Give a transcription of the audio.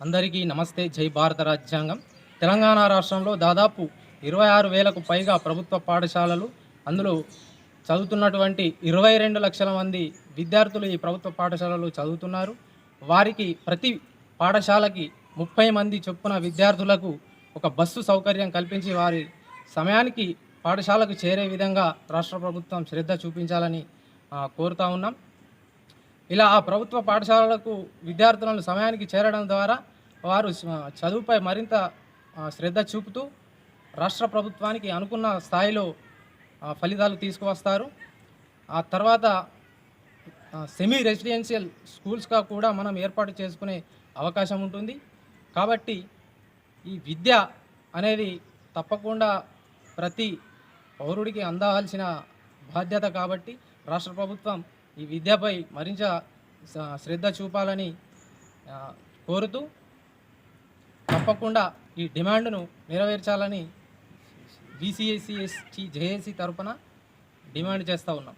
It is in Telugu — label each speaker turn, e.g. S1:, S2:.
S1: అందరికీ నమస్తే జై భారత రాజ్యాంగం. తెలంగాణ రాష్ట్రంలో దాదాపు ఇరవై ఆరు వేలకు పైగా ప్రభుత్వ పాఠశాలలు అందులో చదువుతున్నటువంటి ఇరవై రెండు లక్షల మంది విద్యార్థులు ఈ ప్రభుత్వ పాఠశాలలో చదువుతున్నారు. వారికి ప్రతి పాఠశాలకి ముప్పై మంది చొప్పున విద్యార్థులకు ఒక బస్సు సౌకర్యం కల్పించి వారి సమయానికి పాఠశాలకు చేరే విధంగా రాష్ట్ర ప్రభుత్వం శ్రద్ధ చూపించాలని కోరుతా ఉన్నాం. ఇలా ఆ ప్రభుత్వ పాఠశాలలకు విద్యార్థులను సమయానికి చేరడం ద్వారా వారు చదువుపై మరింత శ్రద్ధ చూపుతూ రాష్ట్ర ప్రభుత్వానికి అనుకున్న స్థాయిలో ఫలితాలు తీసుకువస్తారు. ఆ తర్వాత సెమీ రెసిడెన్షియల్ స్కూల్స్గా కూడా మనం ఏర్పాటు చేసుకునే అవకాశం ఉంటుంది. కాబట్టి ఈ విద్య అనేది తప్పకుండా ప్రతి పౌరుడికి అందాల్సిన బాధ్యత కాబట్టి రాష్ట్ర ప్రభుత్వం ఈ విద్యపై మరింత శ్రద్ధ చూపాలని కోరుతూ తప్పకుండా ఈ డిమాండ్ను నెరవేర్చాలని బీసీఎస్సీఎస్టీ జేఏసీ తరఫున డిమాండ్ చేస్తూ ఉన్నాం.